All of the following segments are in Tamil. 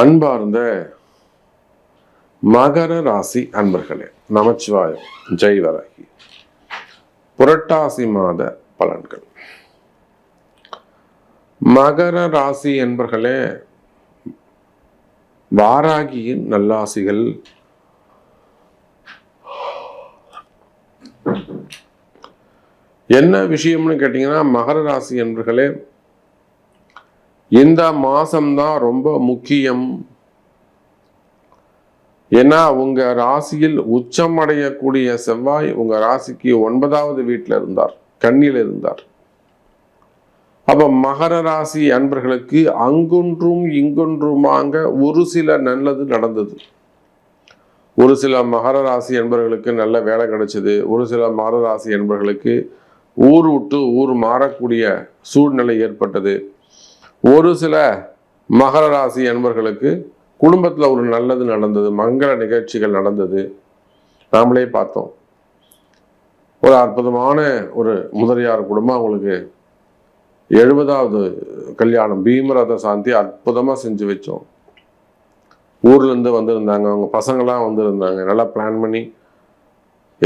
அன்பார்ந்த மகர ராசி அன்பர்களே நமச்சிவாயம். ஜெய்வராகி புரட்டாசி மாத பலன்கள். மகர ராசி என்பர்களே வாராகியின் நல்லாசிகள் என்ன விஷயம்னு கேட்டிங்கன்னா மகர ராசி என்பர்களே இந்த மாதம்தான் ரொம்ப முக்கியம். ஏன்னா உங்கள் ராசியில் உச்சம் அடையக்கூடிய செவ்வாய் உங்கள் ராசிக்கு ஒன்பதாவது வீட்டில் இருந்தார் கண்ணில் இருந்தார். அப்போ மகர ராசி அன்பர்களுக்கு அங்கொன்றும் இங்கொன்றுமாங்க ஒரு சில நல்லது நடந்தது. ஒரு சில மகர ராசி என்பவர்களுக்கு நல்ல வேலை கிடைச்சது ஒரு சில மகர ராசி என்பவர்களுக்கு ஊர் விட்டு ஊர் மாறக்கூடிய சூழ்நிலை ஏற்பட்டது. ஒரு சில மகர ராசி அன்பர்களுக்கு குடும்பத்தில் ஒரு நல்லது நடந்தது மங்கள நிகழ்ச்சிகள் நடந்தது. நாமளே பார்த்தோம். ஒரு அற்புதமான ஒரு முதலியார் குடும்பம் அவங்களுக்கு எழுபதாவது கல்யாணம் பீமரத சாந்தி அற்புதமாக செஞ்சு வச்சோம். ஊர்லேருந்து வந்திருந்தாங்க அவங்க பசங்களாம் வந்திருந்தாங்க நல்லா பிளான் பண்ணி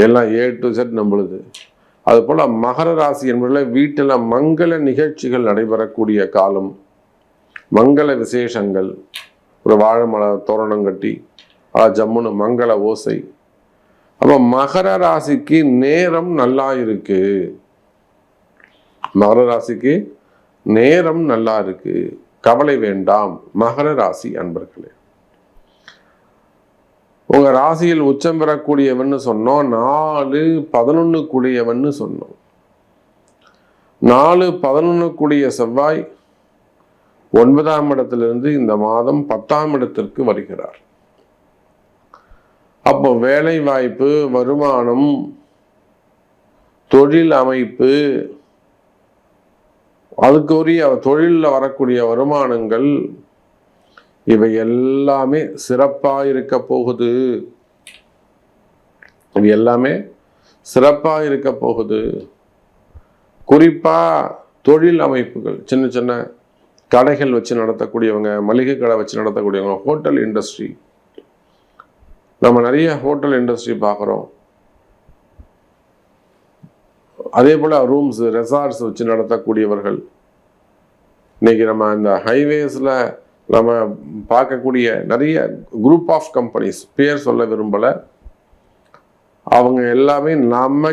எல்லாம் ஏ டு செட் நம்மளுது. அதுபோல் மகர ராசி என்பதில் வீட்டில் மங்கள நிகழ்ச்சிகள் நடைபெறக்கூடிய காலம். மங்கள விசேஷங்கள். ஒரு வாழை மலை தோரணம் கட்டி ஆ ஜம்முன்னு மங்கள ஓசை. அப்போ மகர ராசிக்கு நேரம் நல்லா இருக்கு. மகர ராசிக்கு நேரம் நல்லா இருக்கு. கவலை வேண்டாம். மகர ராசி அன்பர்களே. உங்க ராசியில் உச்சம் பெறக்கூடியவன்னு சொன்னோம். நாலு பதினொன்னு கூடியவன்னு சொன்னோம். நாலு பதினொன்னு கூடிய செவ்வாய் ஒன்பதாம் இடத்திலிருந்து இந்த மாதம் பத்தாம் இடத்திற்கு வருகிறார். அப்போ வேலை வாய்ப்பு வருமானம் தொழில் அமைப்பு அதுக்குரிய தொழிலில் வரக்கூடிய வருமானங்கள் இவை எல்லாமே சிறப்பாக இருக்க போகுது. இது எல்லாமே சிறப்பாக இருக்க போகுது. குறிப்பாக தொழில் அமைப்புகள் சின்ன சின்ன கடைகள் வச்சு நடத்தக்கூடியவங்க மளிகை கடை வச்சு நடத்தக்கூடியவங்க ஹோட்டல் இண்டஸ்ட்ரி நம்ம நிறைய ஹோட்டல் இண்டஸ்ட்ரி பார்க்குறோம். அதே போல் ரூம்ஸ் ரெசார்ட்ஸ் வச்சு நடத்தக்கூடியவர்கள். இன்னைக்கு நம்ம இந்த ஹைவேஸில் நம்ம பார்க்கக்கூடிய நிறைய குரூப் ஆஃப் கம்பெனிஸ் பேர் சொல்ல விரும்பலை. அவங்க எல்லாமே நம்ம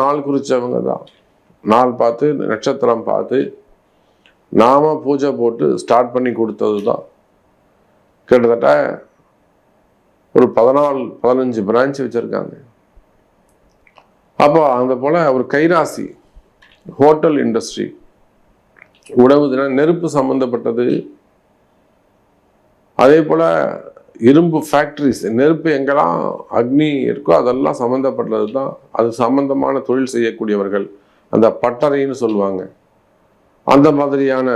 நாள் குறித்தவங்க தான். நாள் பார்த்து நட்சத்திரம் பார்த்து நாம பூஜை போட்டு ஸ்டார்ட் பண்ணி கொடுத்தது தான் கிட்டத்தட்ட ஒரு பதினாலு பதினஞ்சு பிரான்ச் வச்சுருக்காங்க. அப்போ அந்த போல் ஒரு கைராசி ஹோட்டல் இண்டஸ்ட்ரி உணவுதுனா தினம் நெருப்பு சம்மந்தப்பட்டது அதே போல் இரும்பு ஃபேக்ட்ரிஸ் நெருப்பு எங்கெல்லாம் அக்னி இருக்கோ அதெல்லாம் சம்மந்தப்பட்டது தான் அது சம்மந்தமான தொழில் செய்யக்கூடியவர்கள். அந்த பட்டறைன்னு சொல்லுவாங்க. அந்த மாதிரியான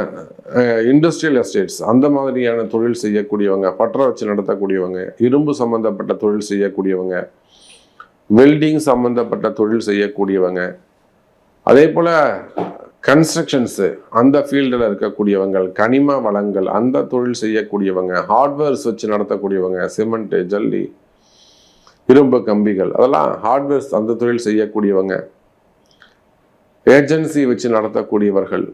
இண்டஸ்ட்ரியல் எஸ்டேட்ஸ் அந்த மாதிரியான தொழில் செய்யக்கூடியவங்க பட்டறை வச்சு நடத்தக்கூடியவங்க இரும்பு சம்பந்தப்பட்ட தொழில் செய்யக்கூடியவங்க வெல்டிங் சம்பந்தப்பட்ட தொழில் செய்யக்கூடியவங்க அதே போல் கன்ஸ்ட்ரக்ஷன்ஸு அந்த ஃபீல்டில் இருக்கக்கூடியவங்க கனிம வளங்கள் அந்த தொழில் செய்யக்கூடியவங்க ஹார்ட்வேர்ஸ் வச்சு நடத்தக்கூடியவங்க சிமெண்ட்டு ஜல்லி இரும்பு கம்பிகள் அதெல்லாம் ஹார்ட்வேர்ஸ் அந்த தொழில் செய்யக்கூடியவங்க ஏஜென்சி வச்சு நடத்தக்கூடியவர்கள்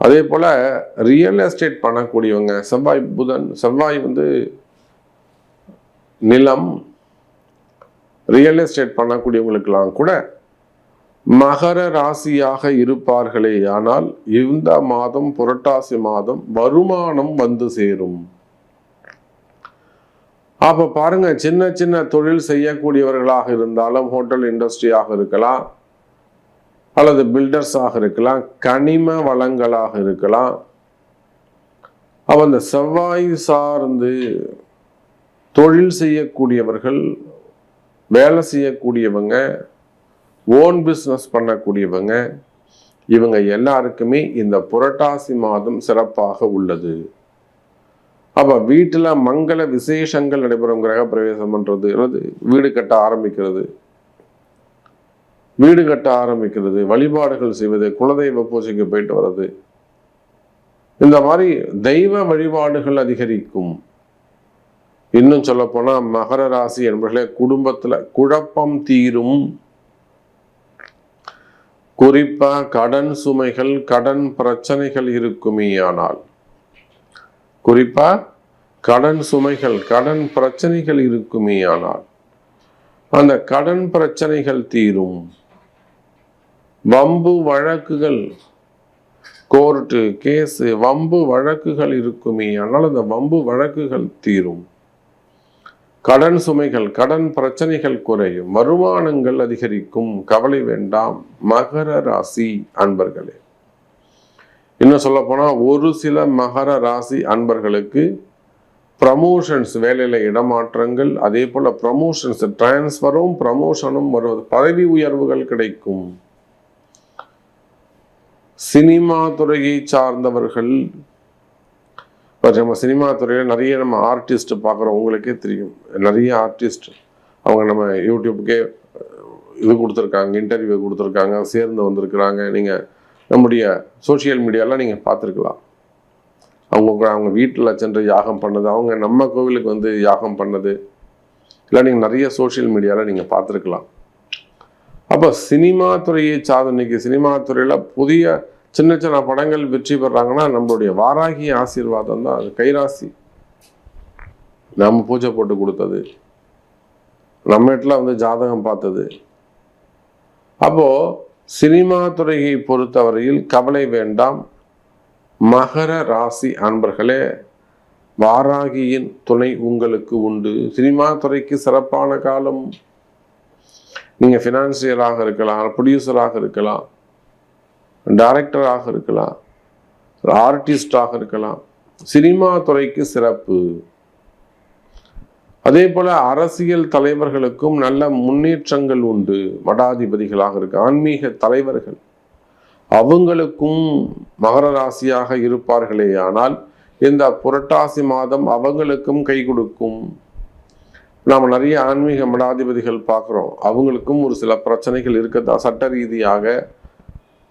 அதே போல் ரியல் எஸ்டேட் பண்ணக்கூடியவங்க செவ்வாய் புதன் செவ்வாய் வந்து நிலம் ரியல் எஸ்டேட் பண்ணக்கூடியவங்களுக்கெல்லாம் கூட மகர ராசியாக இருப்பார்களே ஆனால் இந்த மாதம் புரட்டாசி மாதம் வருமானம் வந்து சேரும். அப்ப பாருங்க சின்ன சின்ன தொழில் செய்யக்கூடியவர்களாக இருந்தாலும் ஹோட்டல் இண்டஸ்ட்ரியாக இருக்கலாம் அல்லது பில்டர்ஸாக இருக்கலாம் கனிம வளங்களாக இருக்கலாம். அவ அந்த செவ்வாய் சார்ந்து தொழில் செய்யக்கூடியவர்கள் வேலை செய்யக்கூடியவங்க ஓன் பிஸ்னஸ் பண்ணக்கூடியவங்க இவங்க எல்லாருக்குமே இந்த புரட்டாசி மாதம் சிறப்பாக உள்ளது. அப்போ வீட்டில் மங்கள விசேஷங்கள் நடைபெறும் கிரக பிரவேசம் பண்ணுறது அல்லது வீடு கட்ட ஆரம்பிக்கிறது. வீடு கட்ட ஆரம்பிக்கிறது வழிபாடுகள் செய்வது குலதெய்வ பூஜைக்கு போயிட்டு வர்றது. இந்த மாதிரி தெய்வ வழிபாடுகள் அதிகரிக்கும். இன்னும் சொல்லப்போனால் மகர ராசி என்பர்களே குடும்பத்துல குழப்பம் தீரும். குறிப்பா கடன் சுமைகள் கடன் பிரச்சனைகள் இருக்குமே ஆனால். குறிப்பா கடன் சுமைகள் கடன் பிரச்சனைகள் இருக்குமே ஆனால். அந்த கடன் பிரச்சனைகள் தீரும். வம்பு வழக்குகள் கோர்ட்டு கேஸு வம்பு வழக்குகள் இருக்குமே அதனால் அந்த வம்பு வழக்குகள் தீரும். கடன் சுமைகள் கடன் பிரச்சனைகள் குறையும். வருமானங்கள் அதிகரிக்கும். கவலை வேண்டாம். மகர ராசி அன்பர்களே. இன்னும் சொல்ல போனால் ஒரு சில மகர ராசி அன்பர்களுக்கு ப்ரமோஷன்ஸ் வேலையில் இடமாற்றங்கள் அதே போல் ப்ரமோஷன்ஸ் டிரான்ஸ்ஃபரும் ப்ரமோஷனும் வருவது. பதவி உயர்வுகள் கிடைக்கும். சினிமா துறையை சார்ந்தவர்கள் இப்போ நம்ம சினிமா துறையில் நிறைய நம்ம ஆர்டிஸ்ட் பார்க்குறோம் உங்களுக்கே தெரியும். நிறைய ஆர்டிஸ்ட் அவங்க நம்ம யூடியூப்புக்கே இது கொடுத்துருக்காங்க இன்டர்வியூ கொடுத்துருக்காங்க சேர்ந்து வந்திருக்கிறாங்க. நீங்கள் நம்முடைய சோஷியல் மீடியாலாம் நீங்கள் பார்த்துருக்கலாம். அவங்க அவங்க வீட்டில் சென்று யாகம் பண்ணது அவங்க நம்ம கோவிலுக்கு வந்து யாகம் பண்ணது. இல்லை நீங்கள் நிறைய சோஷியல் மீடியாவில் நீங்கள் பார்த்துருக்கலாம். அப்போ சினிமா துறையை சார்ந்த சினிமா துறையில் புதிய சின்ன சின்ன படங்கள் வெற்றி பெறாங்கன்னா நம்மளுடைய வாராகி ஆசீர்வாதம் தான் அது. கைராசி. நம்ம பூஜை போட்டு கொடுத்தது. நம்ம வீட்டில் வந்து ஜாதகம் பார்த்தது. அப்போ சினிமா துறையை பொறுத்தவரையில் கவலை வேண்டாம். மகர ராசி அன்பர்களே வாராகியின் துணை உங்களுக்கு உண்டு. சினிமா துறைக்கு சிறப்பான காலம். நீங்கள் ஃபினான்சியராக இருக்கலாம் ப்ரொடியூசராக இருக்கலாம் டைரக்டராக இருக்கலாம் ஆர்டிஸ்டாக இருக்கலாம் சினிமா துறைக்கு சிறப்பு. அதே போல் அரசியல் தலைவர்களுக்கும் நல்ல முன்னேற்றங்கள் உண்டு. மடாதிபதிகளாக இருக்கு ஆன்மீக தலைவர்கள். அவங்களுக்கும் மகர ராசியாக இருப்பார்களே ஆனால் இந்த புரட்டாசி மாதம் அவங்களுக்கும் கை கொடுக்கும். நாம் நிறைய ஆன்மீக மடாதிபதிகள் பார்க்குறோம். அவங்களுக்கும் ஒரு சில பிரச்சனைகள் இருக்கத்தான் சட்ட ரீதியாக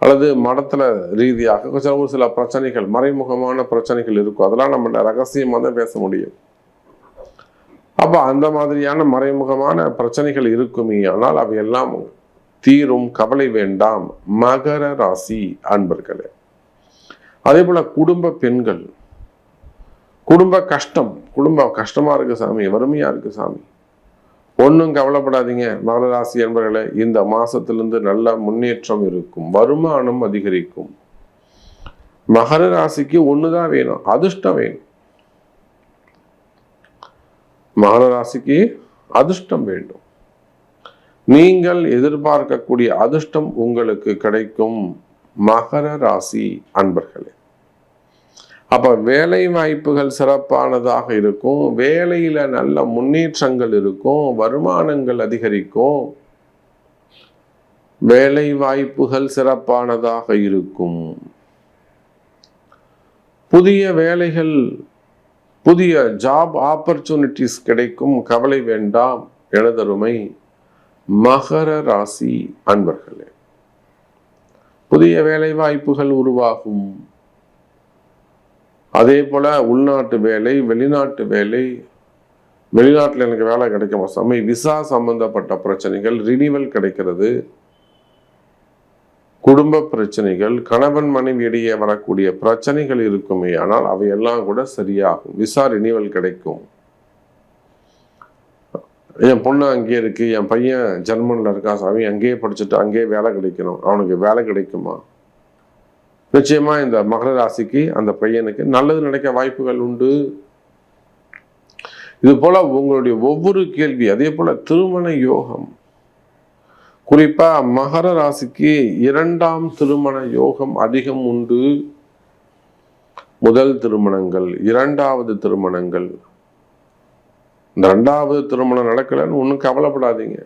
அல்லது மடத்தில் ரீதியாக கொஞ்சம் ஒரு சில பிரச்சனைகள் மறைமுகமான பிரச்சனைகள் இருக்கும். அதெல்லாம் நம்ம ரகசியமாக தான் பேச முடியும். அப்போ அந்த மாதிரியான மறைமுகமான பிரச்சனைகள் இருக்குமே ஆனால் அவையெல்லாம் தீரும் கவலை வேண்டாம். மகர ராசி அன்பர்களே. அதே போல குடும்ப பெண்கள் குடும்ப கஷ்டம். குடும்ப கஷ்டமா இருக்கு சாமி வறுமையா இருக்குது சாமி. ஒன்றும் கவலைப்படாதீங்க மகர ராசி என்பர்களே இந்த மாசத்திலிருந்து நல்ல முன்னேற்றம் இருக்கும் வருமானம் அதிகரிக்கும். மகர ராசிக்கு ஒண்ணுதான் வேணும் அதிர்ஷ்டம் வேணும். மகர ராசிக்கு அதிர்ஷ்டம் வேண்டும். நீங்கள் எதிர்பார்க்கக்கூடிய அதிர்ஷ்டம் உங்களுக்கு கிடைக்கும். மகர ராசி அன்பர்களே அப்ப வேலை வாய்ப்புகள் சிறப்பானதாக இருக்கும். வேலையில நல்ல முன்னேற்றங்கள் இருக்கும். வருமானங்கள் அதிகரிக்கும். வேலை வாய்ப்புகள் சிறப்பானதாக இருக்கும். புதிய வேலைகள் புதிய ஜாப் ஆப்பர்ச்சுனிட்டிஸ் கிடைக்கும். கவலை வேண்டாம். எனதருமை மகர ராசி அன்பர்களே. புதிய வேலை வாய்ப்புகள் உருவாகும். அதே போல உள்நாட்டு வேலை வெளிநாட்டு வேலை. வெளிநாட்டில் எனக்கு வேலை கிடைக்கும். சமை விசா சம்பந்தப்பட்ட பிரச்சனைகள் ரினிவல் கிடைக்கிறது. குடும்ப பிரச்சனைகள் கணவன் மனைவி இடையே வரக்கூடிய பிரச்சனைகள் இருக்குமே ஆனால் அவையெல்லாம் கூட சரியாகும். விசா ரினிவல் கிடைக்கும். என் பொண்ணு அங்கேயே இருக்கு. என் பையன் ஜெர்மன்ல இருக்கா சாமி? அங்கேயே படிச்சுட்டு அங்கேயே வேலை கிடைக்கணும். அவனுக்கு வேலை கிடைக்குமா? நிச்சயமா இந்த மகர ராசிக்கு அந்த பையனுக்கு நல்லது நடக்க வாய்ப்புகள் உண்டு. இது போல உங்களுடைய ஒவ்வொரு கேள்வி அதே போல திருமண யோகம். குறிப்பா மகர ராசிக்கு இரண்டாம் திருமண யோகம் அதிகம் உண்டு. முதல் திருமணங்கள் இரண்டாவது திருமணங்கள். இந்த ரெண்டாவது திருமணம் நடக்கலைன்னு ஒன்றும் கவலைப்படாதீங்க.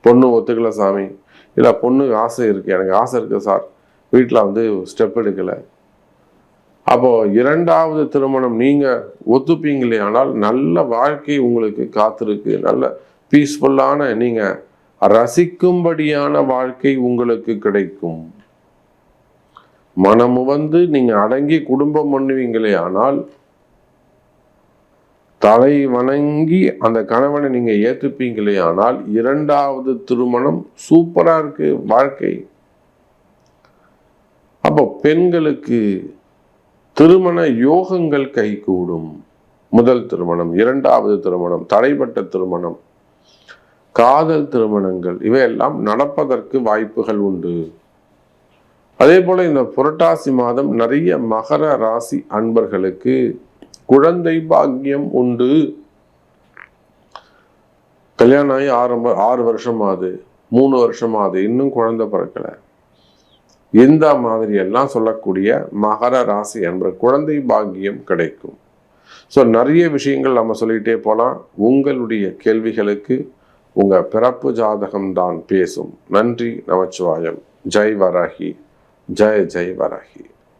பொண்ணு ஒத்துக்கல சாமி. இல்லை பொண்ணுக்கு ஆசை இருக்கு. எனக்கு ஆசை இருக்கு சார். வீட்டில் வந்து ஸ்டெப் எடுக்கலை. அப்போ இரண்டாவது திருமணம் நீங்க ஒத்துப்பீங்களே ஆனால் நல்ல வாழ்க்கை உங்களுக்கு காத்திருக்கு. நல்ல பீஸ்ஃபுல்லான நீங்க ரசிக்கும்படியான வாழ்க்கை உங்களுக்கு கிடைக்கும். மனமு வந்து நீங்க அடங்கி குடும்பம் பண்ணுவீங்களே ஆனால் தலை வணங்கி அந்த கணவனை நீங்க ஏத்துப்பீங்களே ஆனால் இரண்டாவது திருமணம் சூப்பரா இருக்கு வாழ்க்கை. அப்போ பெண்களுக்கு திருமண யோகங்கள் கைகூடும். முதல் திருமணம் இரண்டாவது திருமணம் தடைப்பட்ட திருமணம் காதல் திருமணங்கள் இவையெல்லாம் நடப்பதற்கு வாய்ப்புகள் உண்டு. அதே போல இந்த புரட்டாசி மாதம் நிறைய மகர ராசி அன்பர்களுக்கு குழந்தை பாக்கியம் உண்டு. கல்யாணம் ஆகி ஆறு ஆறு வருஷம் ஆகுது மூணு வருஷம் ஆகுது இன்னும் குழந்தை பிறக்கல. இந்த மாதிரி எல்லாம் சொல்லக்கூடிய மகர ராசி என்ற குழந்தை பாக்கியம் கிடைக்கும். ஸோ நிறைய விஷயங்கள் நம்ம சொல்லிகிட்டே போகலாம் உங்களுடைய கேள்விகளுக்கு உங்கள் பிறப்பு ஜாதகம் தான் பேசும். நன்றி நமச்சிவாயம். ஜெய் வராகி. ஜெய் ஜெய் வராகி.